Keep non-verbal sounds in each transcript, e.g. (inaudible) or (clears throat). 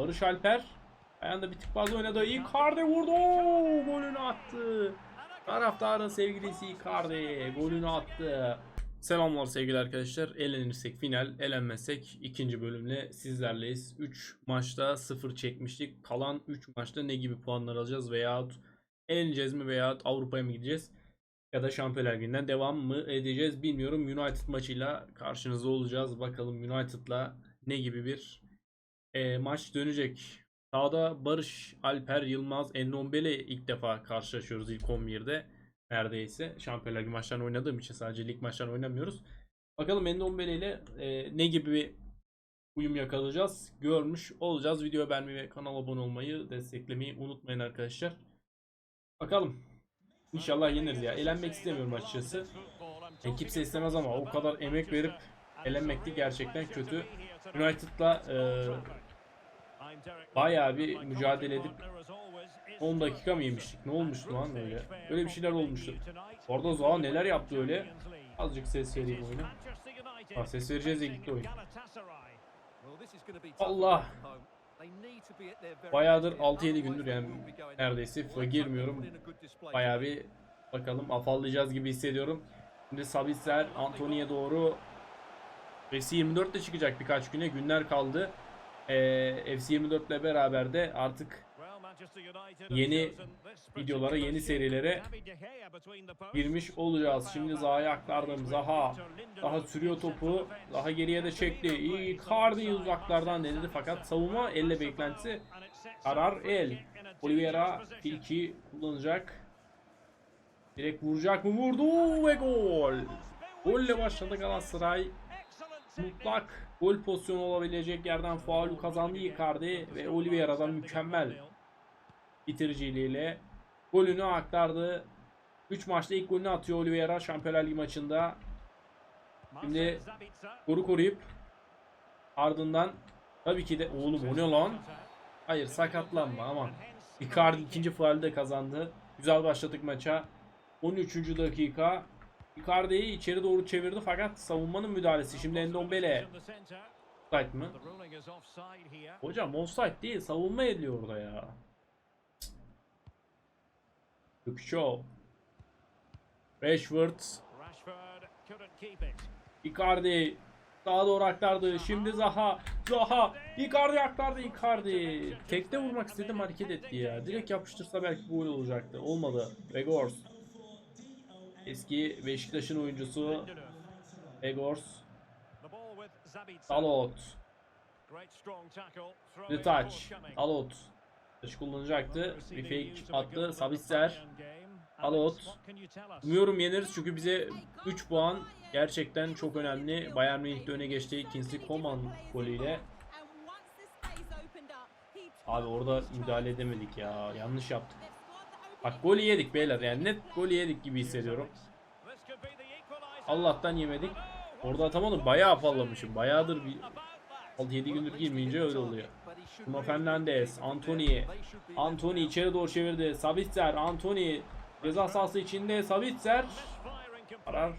Barış Alper. Ayağında bir tık fazla oynadı. Icardi vurdu. Golünü attı. Taraftarın sevgilisi Icardi golünü attı. Selamlar sevgili arkadaşlar. Elenirsek final, elenmezsek ikinci bölümle sizlerleyiz. 3 maçta 0 çekmiştik. Kalan 3 maçta ne gibi puanlar alacağız veyahut eleneceğiz mi veyahut Avrupa'ya mı gideceğiz? Ya da Şampiyonlar Ligi'nden devam mı edeceğiz bilmiyorum. United maçıyla karşınızda olacağız. Bakalım United'la ne gibi bir e, maç dönecek. Sağda Barış, Alper, Yılmaz, Endombele ilk defa karşılaşıyoruz ilk 11'de. Neredeyse. Şampiyonlar Ligi maçlarını oynadığım için sadece lig maçlarını oynamıyoruz. Bakalım Endombele ile e, ne gibi bir uyum yakalayacağız. Görmüş olacağız. Videoya beğenmeyi ve kanala abone olmayı, desteklemeyi unutmayın arkadaşlar. Bakalım. İnşallah yeniriz ya. Elenmek istemiyorum açıkçası. E, kimse istemez ama o kadar emek verip elenmek de gerçekten kötü. United'la e, bayağı bir mücadele edip 10 dakika mı yemiştik? Ne olmuştu lan öyle? Öyle bir şeyler olmuştu. Orada Zaha neler yaptı öyle? Azıcık ses vereyim oyuna. Ha, ses vereceğiz diye gitti oyun. Allah! Bayağıdır 6-7 gündür yani neredeyse FIFA girmiyorum. Bayağı bir bakalım afallayacağız gibi hissediyorum. Şimdi Sabitzer Antony'ye doğru FC 24 de çıkacak birkaç güne. Günler kaldı. Ee, FC 24 ile beraber de artık yeni videolara, yeni serilere girmiş olacağız. Şimdi Zaha'ya aktardım. Zaha daha sürüyor topu. Daha geriye de çekti. İyi Icardi uzaklardan denedi fakat savunma elle beklentisi karar el. Oliveira ilki kullanacak. Direkt vuracak mı? Vurdu ve gol. Golle başladı Galatasaray. Mutlak gol pozisyonu olabilecek yerden faulü kazandı Icardi ve Oliveira'dan mükemmel bitiriciliğiyle golünü aktardı. 3 maçta ilk golünü atıyor Oliveira Şampiyonlar Ligi maçında. Şimdi Koru koruyup ardından tabii ki de oğlum o ne lan? Hayır sakatlanma aman. Icardi ikinci faulde kazandı. Güzel başladık maça. 13. dakika. Icardi'yi içeri doğru çevirdi fakat savunmanın müdahalesi. Şimdi Endombele. Offside mı? Hocam offside değil savunma ediliyor orada ya. Shaw. Rashford. Icardi daha doğru aktardı. Şimdi Zaha. Zaha. Icardi aktardı. Icardi. Tekte vurmak istedim hareket etti ya. Direkt yapıştırsa belki gol olacaktı. Olmadı. Vegors. Eski Beşiktaş'ın oyuncusu Vegors. Dalot. The touch. Dalot. Taş kullanacaktı. Bir fake attı. Sabitzer. Dalot. Umuyorum yeneriz çünkü bize 3 puan gerçekten çok önemli. Bayern Münih'te öne geçtiği Kingsley Coman golüyle. Abi orada müdahale edemedik ya. Yanlış yaptık. Bak golü yedik beyler yani net golü yedik gibi hissediyorum. Allah'tan yemedik. Orada atamadım. Bayağı afallamışım. Bayağıdır bir 6-7 gündür girmeyince öyle oluyor. Bruno Fernandes, Anthony. Anthony içeri doğru çevirdi. Sabitzer, Anthony. Ceza sahası içinde Sabitzer. Karar.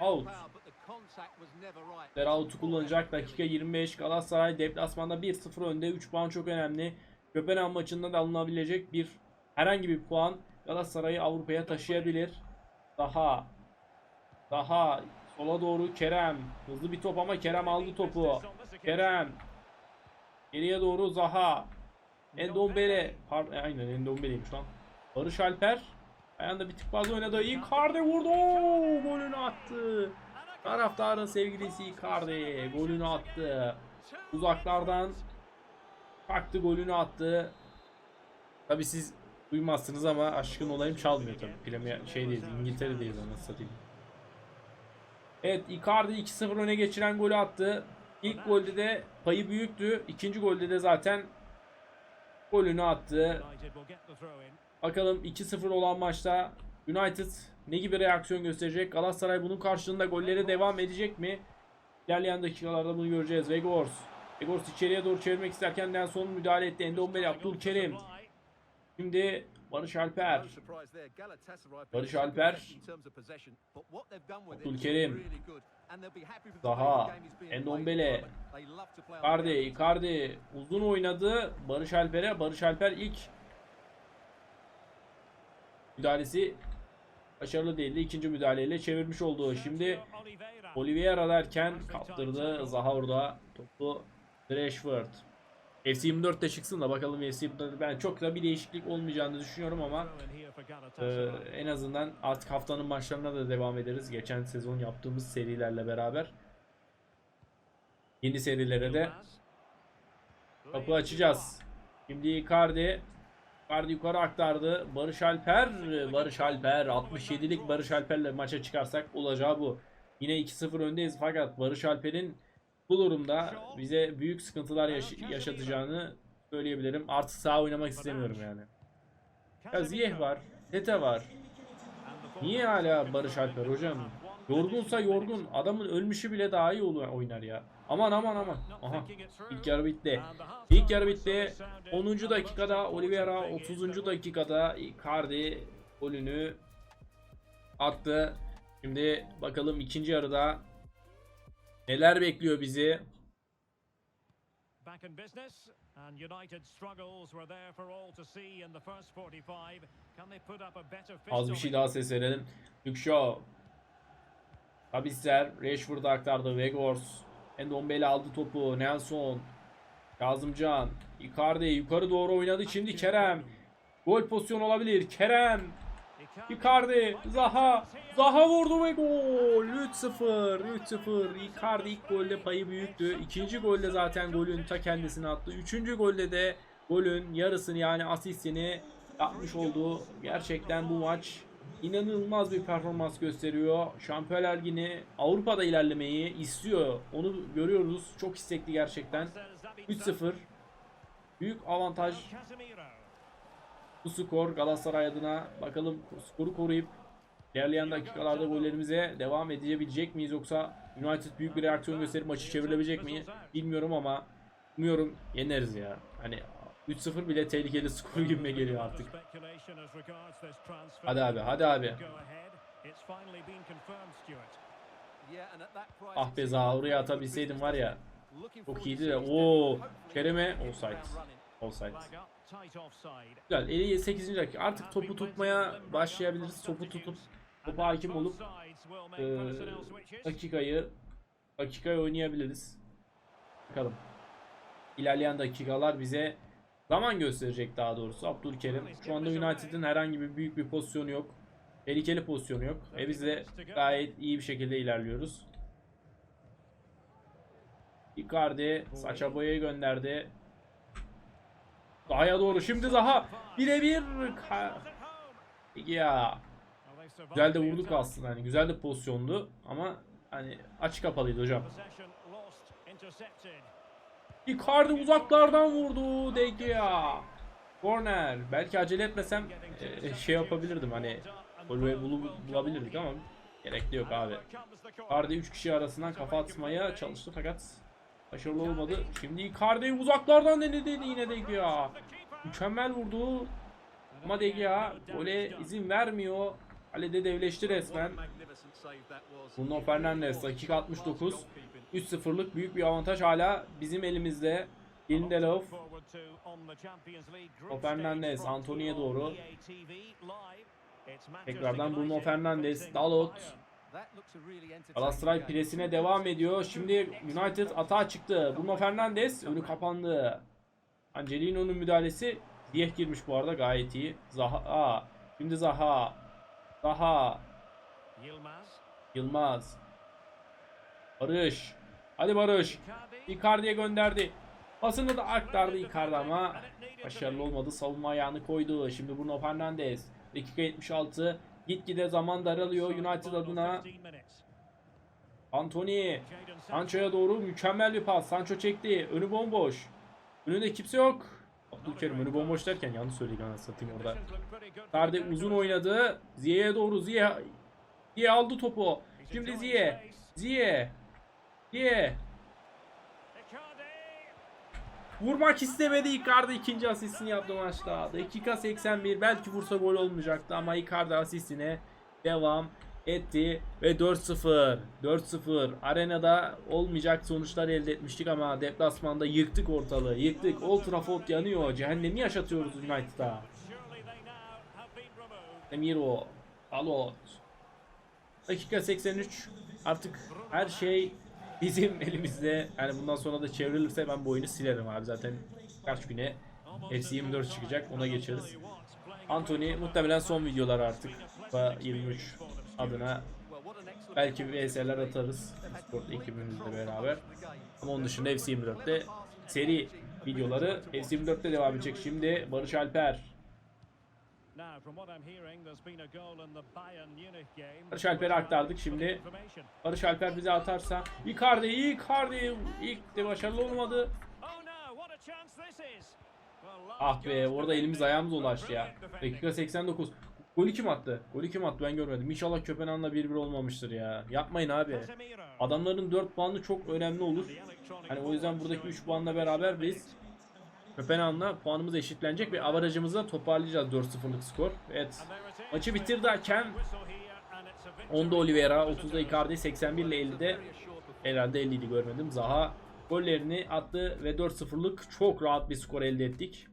Out. Out'u kullanacak. Dakika 25. Galatasaray deplasmanda 1-0 önde. 3 puan çok önemli. Köpenhag maçında da alınabilecek bir herhangi bir puan Galatasaray'ı Avrupa'ya taşıyabilir. Daha daha sola doğru Kerem. Hızlı bir top ama Kerem aldı topu. Kerem. Geriye doğru Zaha. Endombele. Pardon, aynen Endombele'ymiş lan. Barış Alper. Ayağında bir tık fazla oynadı. Icardi vurdu. Golünü attı. Taraftarın sevgilisi Icardi golünü attı. Uzaklardan kalktı golünü attı. Tabi siz duymazsınız ama aşkın olayım çalmıyor tabi. Premier şeydeyiz İngiltere'deyiz anasını satayım. Evet Icardi 2-0 öne geçiren golü attı. İlk golde de payı büyüktü. İkinci golde de zaten golünü attı. Bakalım 2-0 olan maçta United ne gibi reaksiyon gösterecek? Galatasaray bunun karşılığında gollere devam edecek mi? İlerleyen dakikalarda bunu göreceğiz. Vegors. Vegors içeriye doğru çevirmek isterken Nelson müdahale etti. Endombele Abdülkerim. Şimdi Barış Alper. Barış Alper. Abdülkerim. Zaha. Endombele. Icardi, Icardi uzun oynadı Barış Alper'e. Barış Alper ilk müdahalesi başarılı değildi. İkinci müdahaleyle çevirmiş oldu. Şimdi Oliveira derken kaptırdı. Zaha orada topu Rashford. FC 24'te çıksın da bakalım FC 24'te ben çok da bir değişiklik olmayacağını düşünüyorum ama e, en azından artık haftanın maçlarına da devam ederiz. Geçen sezon yaptığımız serilerle beraber yeni serilere de kapı açacağız. Şimdi Icardi Icardi yukarı aktardı. Barış Alper Barış Alper 67'lik Barış Alper'le maça çıkarsak olacağı bu. Yine 2-0 öndeyiz fakat Barış Alper'in bu durumda bize büyük sıkıntılar yaş- yaşatacağını söyleyebilirim. Artık sağ oynamak istemiyorum yani. Ya Ziyeh var, Tete var. Niye hala Barış Alper hocam? Yorgunsa yorgun. Adamın ölmüşü bile daha iyi olur oynar ya. Aman aman aman. Aha. İlk yarı bitti. İlk yarı bitti. 10. dakikada Oliveira 30. dakikada Icardi golünü attı. Şimdi bakalım ikinci yarıda neler bekliyor bizi. Back in business, and United struggles were there for all to see in the first 45. Can they put up a better Az bir şey daha ses verelim. Luke Shaw. Tabisser. Rashford'a aktardı. Weghorst. Endombele aldı topu. Nelson. Kazımcan. Icardi yukarı doğru oynadı. Şimdi Kerem. Gol pozisyonu olabilir. Kerem. Icardi. Zaha. Zaha vurdu ve gol. 3-0. 3-0. Icardi ilk golde payı büyüktü. İkinci golde zaten golün ta kendisine attı. Üçüncü golde de golün yarısını yani asistini yapmış oldu. Gerçekten bu maç inanılmaz bir performans gösteriyor. Şampiyonlar Ligi'ni Avrupa'da ilerlemeyi istiyor. Onu görüyoruz. Çok istekli gerçekten. 3-0. Büyük avantaj. Bu skor Galatasaray adına. Bakalım skoru koruyup ilerleyen dakikalarda gollerimize devam edebilecek miyiz yoksa United büyük bir reaksiyon gösterip maçı çevirebilecek mi bilmiyorum ama umuyorum yeneriz ya. Hani 3-0 bile tehlikeli skor gibime geliyor artık. Hadi abi, hadi abi. Ah be Zaha atabilseydim var ya. Çok iyiydi de. Oo, Kerem'e offside. Offside. Güzel. 58. dakika. Artık topu tutmaya başlayabiliriz. Topu tutup topa hakim olup e, dakikayı dakikayı oynayabiliriz. Bakalım. İlerleyen dakikalar bize zaman gösterecek daha doğrusu. Abdülkerim. Şu anda United'ın herhangi bir büyük bir pozisyonu yok. Tehlikeli pozisyonu yok. E biz de gayet iyi bir şekilde ilerliyoruz. Icardi saça boyayı gönderdi. Zaha'ya doğru şimdi Zaha birebir Ka- ya güzel de vurduk aslında hani güzel de pozisyondu ama hani açık kapalıydı hocam. Icardi uzaklardan vurdu De Gea. Corner. Belki acele etmesem e, şey yapabilirdim hani golü bulabilirdik ama gerekli yok abi. Icardi 3 kişi arasından kafa atmaya çalıştı fakat başarılı olmadı. Şimdi Icardi uzaklardan denedi yine De Gea. Mükemmel vurdu. Ama De Gea gole izin vermiyor. Kalede devleşti resmen. Bruno Fernandes dakika 69. 3-0'lık büyük bir avantaj hala bizim elimizde. Lindelof. O Fernandes, Antony'ye doğru. Tekrardan Bruno Fernandes, Dalot. Galatasaray presine devam ediyor. Şimdi United atağa çıktı. Bruno Fernandes önü kapandı. Angelino'nun müdahalesi Ziyeh girmiş bu arada gayet iyi. Zaha. Aa, şimdi Zaha. Zaha. Yılmaz. Barış. Hadi Barış. Icardi'ye gönderdi. Pasını da aktardı Icardi ama başarılı olmadı. Savunma ayağını koydu. Şimdi Bruno Fernandes. Dakika 76. Gitgide zaman daralıyor United adına. Anthony. Sancho'ya doğru mükemmel bir pas. Sancho çekti. Önü bomboş. Önünde kimse yok. Abdülkerim önü bomboş derken yanlış söyledik anasını satayım orada. Icardi uzun oynadı. Ziye'ye doğru. Ziye Ziye aldı topu. Şimdi Ziye. Ziye. Ziye. Vurmak istemedi. Icardi ikinci asistini yaptı maçta. Dakika 81 belki vursa gol olmayacaktı ama Icardi asistine devam etti ve 4-0 4-0 arenada olmayacak sonuçlar elde etmiştik ama deplasmanda yıktık ortalığı. Yıktık Old Trafford yanıyor. Cehennemi yaşatıyoruz United'a. Emiro. Dalot dakika 83 artık her şey bizim elimizde yani bundan sonra da çevrilirse ben bu oyunu silerim abi. Zaten kaç güne FC 24 çıkacak ona geçeriz. Anthony muhtemelen son videolar artık. FIFA 23 adına belki VS'ler atarız. Sport ekibimizle beraber. Ama onun dışında FC 24'te seri videoları FC 24'te devam edecek. Şimdi Barış Alper Barış Alper'e aktardık şimdi. Barış Alper bize atarsa Icardi Icardi ilk de başarılı olmadı Oh Ah be orada elimiz ayağımız for ulaştı ya. Dakika 89. Golü kim attı? Golü kim attı ben görmedim. İnşallah Köpenham'la 1-1 olmamıştır ya. Yapmayın abi. Adamların 4 puanı çok önemli olur. Hani o yüzden buradaki showing 3 puanla beraber biz Köpenham'la puanımız eşitlenecek ve avarajımızı toparlayacağız 4-0'lık skor. Evet. Maçı victory. 10'da Oliveira, 30'da Icardi, 81 ile 50'de herhalde 50'ydi görmedim. Zaha gollerini attı ve 4-0'lık çok rahat bir skor elde ettik.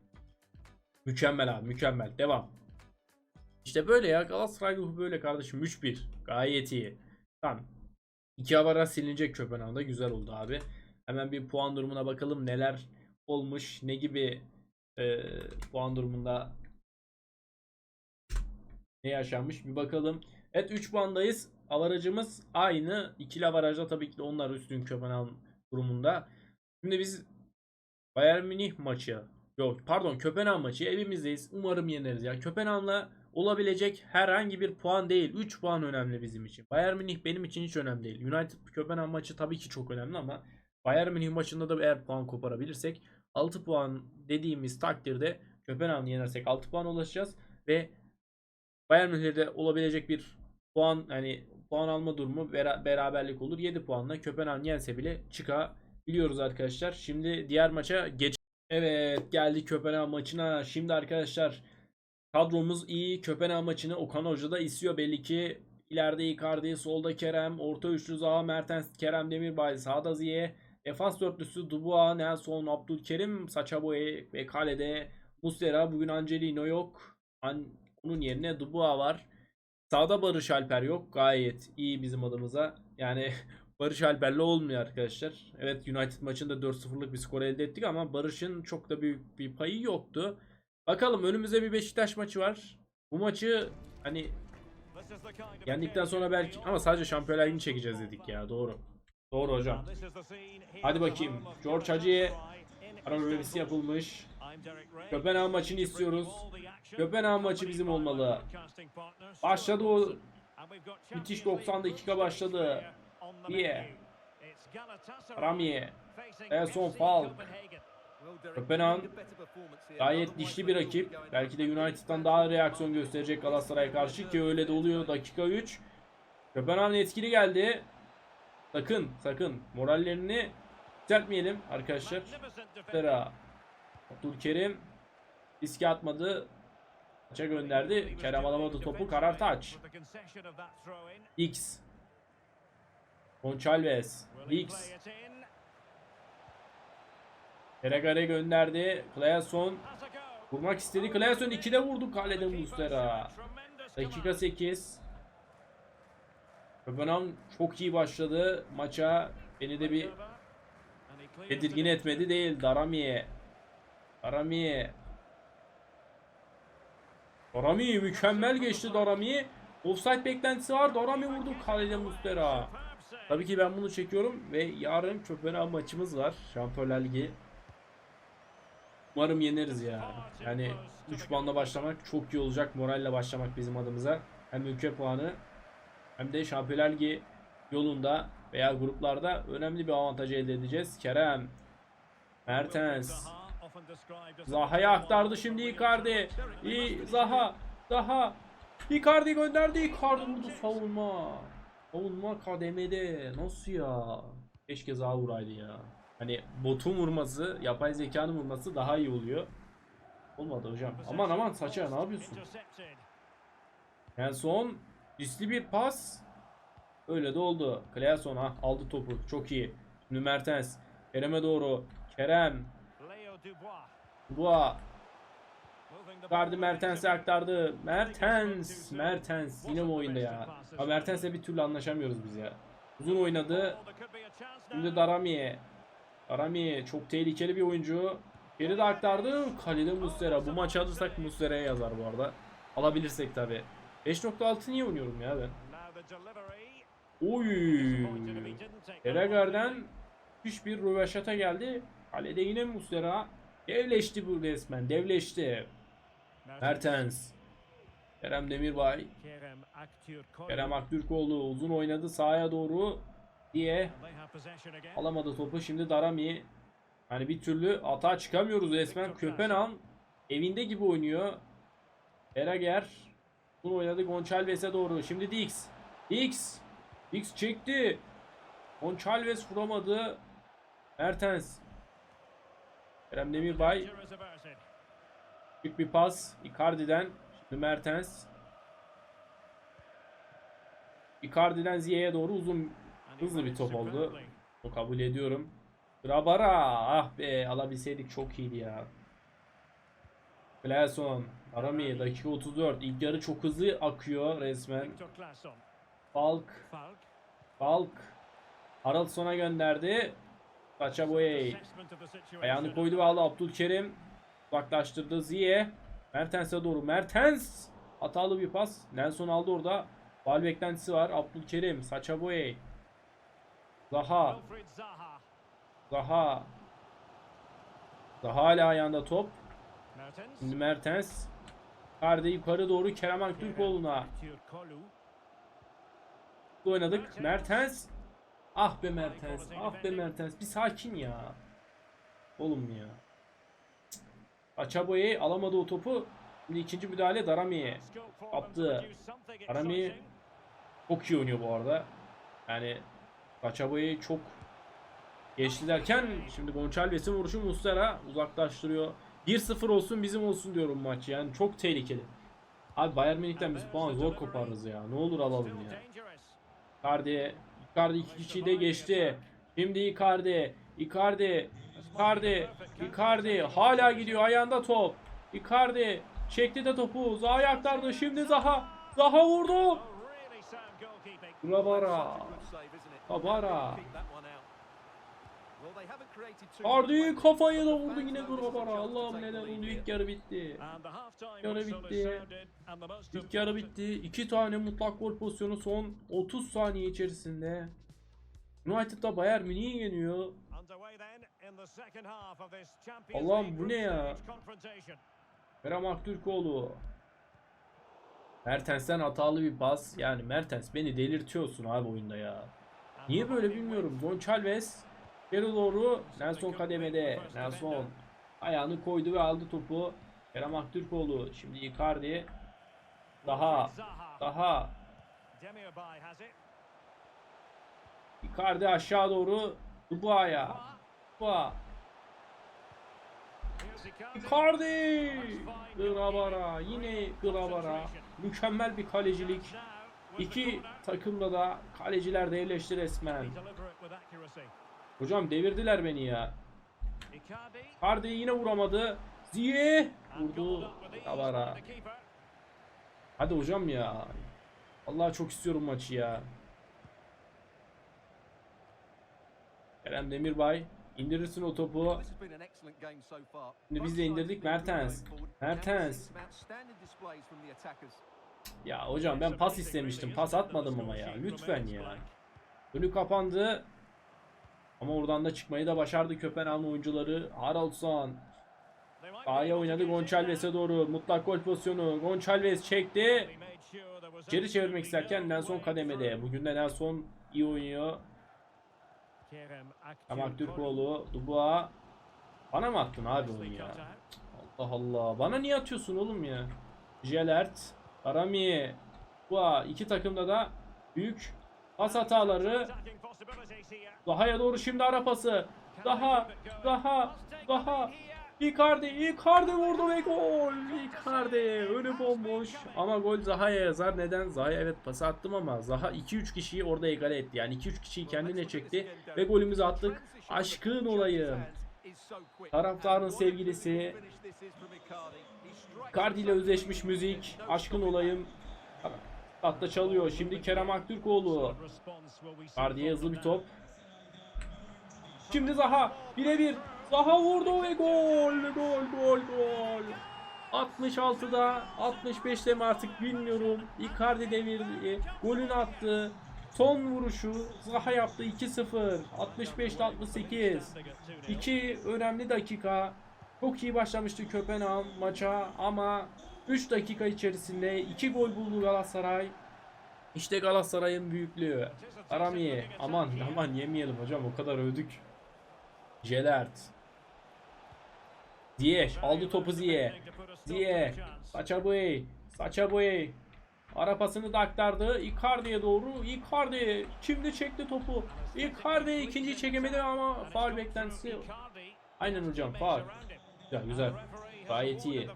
Mükemmel abi mükemmel. Devam. İşte böyle ya Galatasaray ruhu böyle kardeşim 3-1. Gayet iyi. Tamam. İki avara silinecek Köpenham'da güzel oldu abi. Hemen bir puan durumuna bakalım neler olmuş ne gibi e, puan durumunda ne yaşanmış bir bakalım. Evet 3 puandayız. Avarajımız aynı. İkili avarajda tabii ki de onlar üstün Köpenhamn durumunda. Şimdi biz Bayern Münih maçı yok pardon Köpenhamn maçı evimizdeyiz. Umarım yeneriz ya. Köpenhamn'la olabilecek herhangi bir puan değil. 3 puan önemli bizim için. Bayern Münih benim için hiç önemli değil. United Köpenhamn maçı tabii ki çok önemli ama Bayern Münih maçında da eğer puan koparabilirsek 6 puan dediğimiz takdirde Köpenhamn'ı yenersek 6 puan ulaşacağız ve Bayern Münih'de olabilecek bir puan hani puan alma durumu bera- beraberlik olur. 7 puanla Köpenhamn yense bile çıkabiliyoruz arkadaşlar. Şimdi diğer maça geç. Evet geldik Köpenhamn maçına. Şimdi arkadaşlar kadromuz iyi. Köpenhamn maçını Okan Hoca da istiyor belli ki. İleride Icardi, solda Kerem, orta üçlü Zaha, Mertens, Kerem Demirbay, sağda Ziye, defans dörtlüsü Dubois, Nelson, Abdülkerim, Saçaboy ve kalede Muslera. Bugün Angelino yok. An- onun yerine Dubois var. Sağda Barış Alper yok. Gayet iyi bizim adımıza. Yani (laughs) Barış Alper'le olmuyor arkadaşlar. Evet United maçında 4-0'lık bir skor elde ettik ama Barış'ın çok da büyük bir payı yoktu. Bakalım önümüzde bir Beşiktaş maçı var. Bu maçı hani yendikten sonra belki ama sadece Şampiyonlar Ligi'ni çekeceğiz dedik ya doğru. Doğru hocam. Hadi bakayım. George Hacı'ya bölgesi Istanbul. yapılmış. Köpenhamn maçını istiyoruz. Köpenhamn maçı bizim olmalı. Başladı o müthiş 90 dakika başladı. Diye. Ramiye. Nelson Falk. Köpenhamn gayet dişli bir rakip. Belki de United'dan daha reaksiyon gösterecek Galatasaray'a karşı ki öyle de oluyor dakika 3. Köpenhamn etkili geldi. Sakın sakın morallerini yükseltmeyelim arkadaşlar. Muslera. Abdülkerim riske atmadı. Maça gönderdi. Kerem alamadı topu. Karar taç. X. Gonçalves. X. Eregare gönderdi. Claesson vurmak istedi. Claesson 2'de vurdu kalede Muslera. Dakika 8. Köpenhamn çok iyi başladı maça. Beni de bir tedirgin etmedi değil. Daramiye. Daramiye. Darami mükemmel geçti Darami. Offside beklentisi var. Darami vurdu kalede Muslera. Tabii ki ben bunu çekiyorum ve yarın Köpenhamn maçımız var. Şampiyonlar Ligi. Umarım yeneriz ya. Yani 3 puanla başlamak çok iyi olacak. Moralle başlamak bizim adımıza. Hem ülke puanı hem de Şampiyonlar Ligi yolunda veya gruplarda önemli bir avantaj elde edeceğiz. Kerem, Mertens, Zaha'ya aktardı şimdi Icardi. İyi Zaha, Zaha. Icardi gönderdi. Icardi vurdu savunma. Savunma kademede. Nasıl ya? Keşke Zaha vuraydı ya. Hani botun vurması, yapay zekanın vurması daha iyi oluyor. Olmadı hocam. Aman aman saça ne yapıyorsun? Yani son riskli bir pas. Öyle de oldu. Claesson ha aldı topu. Çok iyi. Şimdi Mertens. Kerem'e doğru. Kerem. Dubois. Ball Mertens'e aktardı. Mertens. Mertens. Yine mi oyunda ya? Ama Mertens'le bir türlü anlaşamıyoruz biz ya. Uzun oynadı. Şimdi. Daramiye. Daramiye çok tehlikeli bir oyuncu. Geri de aktardı. Kalede Muslera. Bu maçı alırsak Muslera'ya yazar bu arada. Alabilirsek tabi. 5.6 niye oynuyorum ya ben? Oy. Eregar'den müthiş bir röveşata geldi. Kalede yine Muslera. Devleşti bu resmen. Devleşti. Mertens. Kerem Demirbay. Kerem Aktürkoğlu. Uzun oynadı sahaya doğru diye alamadı topu. Şimdi Darami. Hani bir türlü atağa çıkamıyoruz resmen. Köpenham evinde gibi oynuyor. Erager. Uzun oynadı Gonçalves'e doğru. Şimdi Dix. Dix. Dix çekti. Gonçalves vuramadı. Mertens. Kerem Demirbay. Büyük bir pas Icardi'den. Şimdi Mertens. Icardi'den Ziyech'e doğru uzun hızlı bir top oldu. Bunu kabul ediyorum. Grabara. Ah be alabilseydik çok iyiydi ya. Claesson. Arami dakika 34. İlk yarı çok hızlı akıyor resmen. Falk. Falk. Haraldson'a gönderdi. Situation. Ayağını koydu ve aldı Abdülkerim. Uzaklaştırdı Ziye. Mertens'e doğru. Mertens. Hatalı bir pas. Nelson aldı orada. Bal beklentisi var. Abdülkerim. Sacha Boey. Zaha. Zaha. Zaha. Hala ayağında top. Şimdi Mertens. Kardı yukarı doğru Kerem Aktürkoğlu'na. Aktürkoğlu. oynadık. Mertens. Ah be Mertens. Ah be Mertens. Bir sakin ya. Oğlum ya. Açaboy'u alamadı o topu. Şimdi ikinci müdahale Darami'ye. Scope for them Kaptı. to produce something Arami exciting. çok iyi oynuyor bu arada. Yani Açaboy'u çok geçti derken şimdi Gonçalves'in vuruşu Muslera uzaklaştırıyor. 1-0 olsun bizim olsun diyorum maç yani çok tehlikeli. Abi Bayern Münih'ten biz puan zor koparırız ya. Ne olur alalım ya. Icardi. Icardi iki kişiyi de geçti. Şimdi Icardi. Icardi. Icardi. Icardi. Hala gidiyor ayağında top. Icardi. Çekti de topu. Zaha'ya aktardı. Şimdi Zaha. Zaha vurdu. Oh, really Icardi kafayı da vurdu yine Grabara. Allah'ım neler oldu. İlk yarı bitti. Half-time Yarı bitti. İlk yarı bitti. İki tane mutlak gol pozisyonu son 30 saniye içerisinde. United'da Bayern Münih'i yeniyor. Allah'ım bu ne ya? Kerem Aktürkoğlu. Mertens'ten hatalı bir pas. Yani Mertens beni delirtiyorsun abi oyunda ya. Niye böyle bilmiyorum. Gonçalves geri doğru Nelson kademede. Nelson ayağını koydu ve aldı topu. Kerem Aktürkoğlu. Şimdi Icardi. Daha. Daha. Icardi aşağı doğru. Dubois. Here's Icardi. Grabara. Yine Grabara. Mükemmel bir kalecilik. İki takımda da kaleciler devleşti resmen. Hocam devirdiler beni ya. Icardi yine vuramadı. Ziye vurdu. keeper. Hadi hocam ya. Vallahi çok istiyorum maçı ya. Kerem Demirbay indirirsin o topu. Şimdi biz de indirdik Mertens. Mertens. Ya hocam ben pas istemiştim. Pas atmadım ama ya. Lütfen ya. Önü kapandı. Ama oradan da çıkmayı da başardı Köpenhamn oyuncuları. Haraldsson. To oynadı Gonçalves'e doğru. Mutlak gol pozisyonu. Gonçalves çekti. Geri çevirmek isterken Nelson kademede. Bugün de Nelson iyi oynuyor. Aktürkoğlu. Aktürkoğlu, Dubois. Bana mı attın abi onu ya? Allah Allah. Bana niye atıyorsun oğlum ya? Jelert, Arami, Dubois. iki takımda da büyük pas hataları. Zaha'ya doğru şimdi ara pası. Daha, daha, daha. Icardi, Icardi vurdu ve gol. Icardi önü bomboş. Ama gol Zaha'ya yazar. Neden? Zaha'ya evet pas attım ama Zaha 2-3 kişiyi orada egale etti. Yani 2-3 kişiyi kendine çekti ve golümüzü attık. Aşkın olayım. Taraftarın sevgilisi. Icardi ile özleşmiş müzik. Aşkın olayım. Hatta çalıyor. Şimdi Kerem Aktürkoğlu. Icardi'ye hızlı bir top. Şimdi Zaha. Birebir. Zaha vurdu ve gol. Gol gol gol. 66'da 65'te mi artık bilmiyorum. Icardi devirdi. Golünü attı. Son vuruşu Zaha yaptı 2-0. 65'te 68. İki önemli dakika. Çok iyi başlamıştı Köpenhag maça ama 3 dakika içerisinde 2 gol buldu Galatasaray. İşte Galatasaray'ın büyüklüğü. Aramiye. Aman aman yemeyelim hocam o kadar övdük. Jelert. Ziyech aldı topu Ziyech. Ziyech. Saça Boey. Saça Boey. Ara pasını da aktardı. Icardi'ye doğru. Icardi. Şimdi çekti topu. Icardi ikinci çekemedi ama faul beklentisi. Aynen hocam faul. Güzel güzel. Gayet iyi.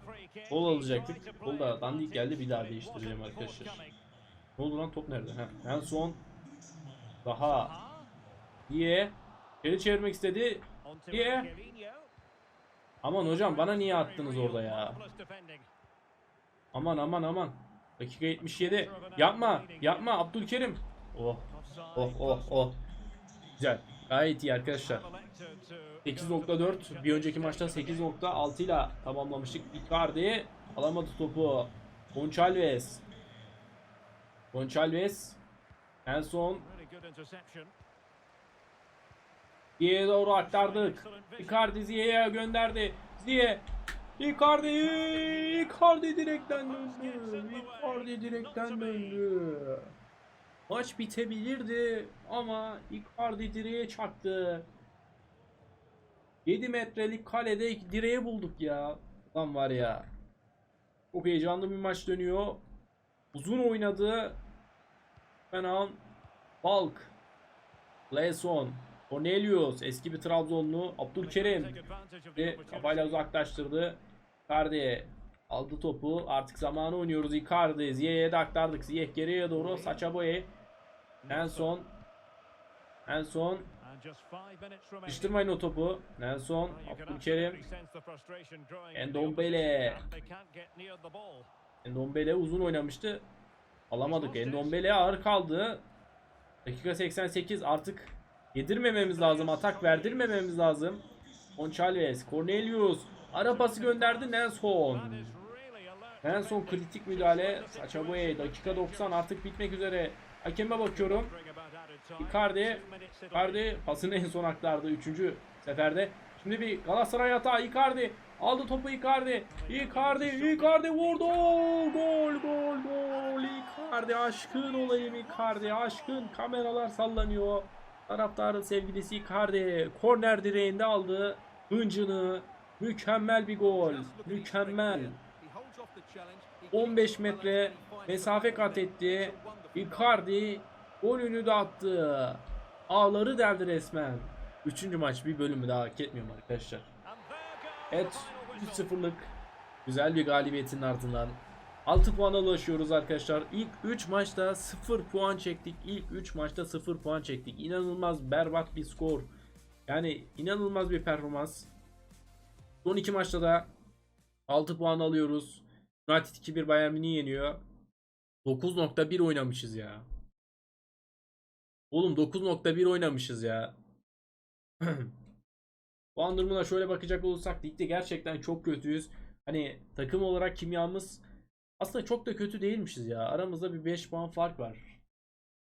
Gol alacaktık. Gol da dandik geldi bir daha değiştireceğim arkadaşlar. Ne oldu lan top nerede? Heh. En son daha diye geri çevirmek istedi. Diye. Aman hocam bana niye attınız orada ya? Aman aman aman. Dakika 77. Yapma. Yapma Abdülkerim. Oh. Oh oh oh. Güzel. Gayet iyi arkadaşlar. 8.4 bir önceki maçta 8.6 ile tamamlamıştık. Icardi alamadı topu. Gonçalves. Gonçalves. En son Ziye'ye doğru aktardık. Icardi Ziye'ye gönderdi. Ziye. Icardi. Icardi direkten döndü. Icardi direkten döndü. Maç bitebilirdi ama Icardi direğe çaktı. 7 metrelik kalede direğe bulduk ya. Lan var ya. Çok heyecanlı bir maç dönüyor. Uzun oynadı. Fenan. Balk. Leson. Cornelius. Eski bir Trabzonlu. Abdülkerim. Ve kafayla uzaklaştırdı. Icardi. Aldı topu. Artık zamanı oynuyoruz. Icardi. Ziye'ye de aktardık. Ziyeh geriye doğru. Saça boye. En son. En son. Sıkıştırmayın o topu. Nelson, Abdülkerim, Endombele. Endombele uzun oynamıştı. Alamadık. Endombele ağır kaldı. Dakika 88 artık yedirmememiz lazım. Atak verdirmememiz lazım. Gonçalves, Cornelius. Ara pası gönderdi Nelson. Nelson kritik müdahale. Saçaboye dakika 90 artık bitmek üzere. Hakeme bakıyorum. Icardi, Icardi pasını en son aktardı 3. seferde. Şimdi bir Galatasaray hata Icardi aldı topu Icardi. Icardi, Icardi vurdu. Gol, gol, gol. Icardi aşkın olayım Icardi aşkın. Kameralar sallanıyor. Taraftarın sevgilisi Icardi korner direğinde aldı hıncını. Mükemmel bir gol. Mükemmel. 15 metre mesafe kat etti. Icardi golünü de attı. Ağları deldi resmen. Üçüncü maç bir bölümü daha hak etmiyorum arkadaşlar. Evet 3-0'lık güzel bir galibiyetin ardından 6 puana ulaşıyoruz arkadaşlar. İlk 3 maçta 0 puan çektik. İlk 3 maçta 0 puan çektik. İnanılmaz berbat bir skor. Yani inanılmaz bir performans. Son 2 maçta da 6 puan alıyoruz. United 2-1 Bayern Münih'i yeniyor. 9.1 oynamışız ya. Oğlum 9.1 oynamışız ya. (clears throat) Puan durumuna şöyle bakacak olursak ligde gerçekten çok kötüyüz. Hani takım olarak kimyamız aslında çok da kötü değilmişiz ya. Aramızda bir 5 puan fark var.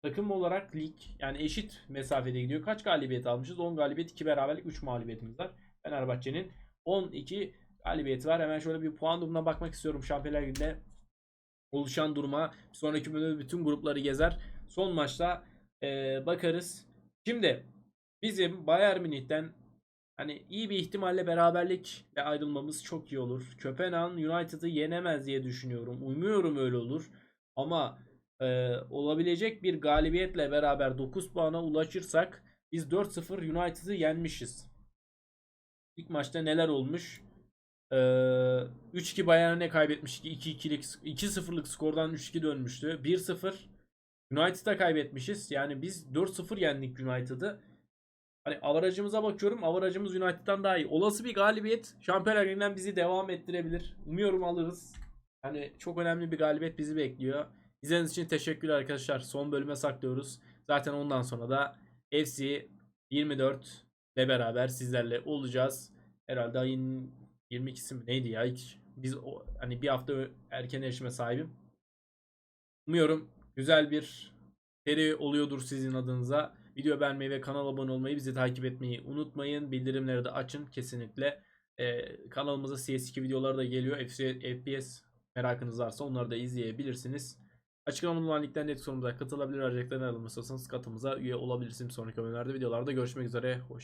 Takım olarak lig yani eşit mesafede gidiyor. Kaç galibiyet almışız? 10 galibiyet, 2 beraberlik, 3 mağlubiyetimiz var. Fenerbahçe'nin 12 galibiyeti var. Hemen şöyle bir puan durumuna bakmak istiyorum Şampiyonlar Ligi'nde oluşan duruma. Sonraki bölümde bütün grupları gezer. Son maçta ee, bakarız. Şimdi bizim Bayern Münih'ten hani iyi bir ihtimalle beraberlikle ayrılmamız çok iyi olur. Köpenhag United'ı yenemez diye düşünüyorum. Umuyorum öyle olur. Ama e, olabilecek bir galibiyetle beraber 9 puana ulaşırsak biz 4-0 United'ı yenmişiz. İlk maçta neler olmuş? Ee, 3-2 Bayern'e ne kaybetmiştik? 2-2'lik 2-0'lık skordan 3-2 dönmüştü. 1-0 United'a kaybetmişiz. Yani biz 4-0 yendik United'ı. Hani avarajımıza bakıyorum. Avarajımız United'dan daha iyi. Olası bir galibiyet Şampiyonlar Ligi'nden bizi devam ettirebilir. Umuyorum alırız. Hani çok önemli bir galibiyet bizi bekliyor. İzlediğiniz için teşekkürler arkadaşlar. Son bölüme saklıyoruz. Zaten ondan sonra da FC 24 ile beraber sizlerle olacağız. Herhalde ayın 22'si mi neydi ya? Hiç biz o, hani bir hafta erken erişime sahibim. Umuyorum güzel bir seri oluyordur sizin adınıza. Video beğenmeyi ve kanala abone olmayı, bizi takip etmeyi unutmayın. Bildirimleri de açın kesinlikle. Ee, kanalımıza CS2 videoları da geliyor. FPS merakınız varsa onları da izleyebilirsiniz. Açıklamada bulunan linkten net sorumuza katılabilir. Ayrıca alınmışsanız katılımıza üye olabilirsiniz. Sonraki bölümlerde videolarda görüşmek üzere. Hoşçakalın.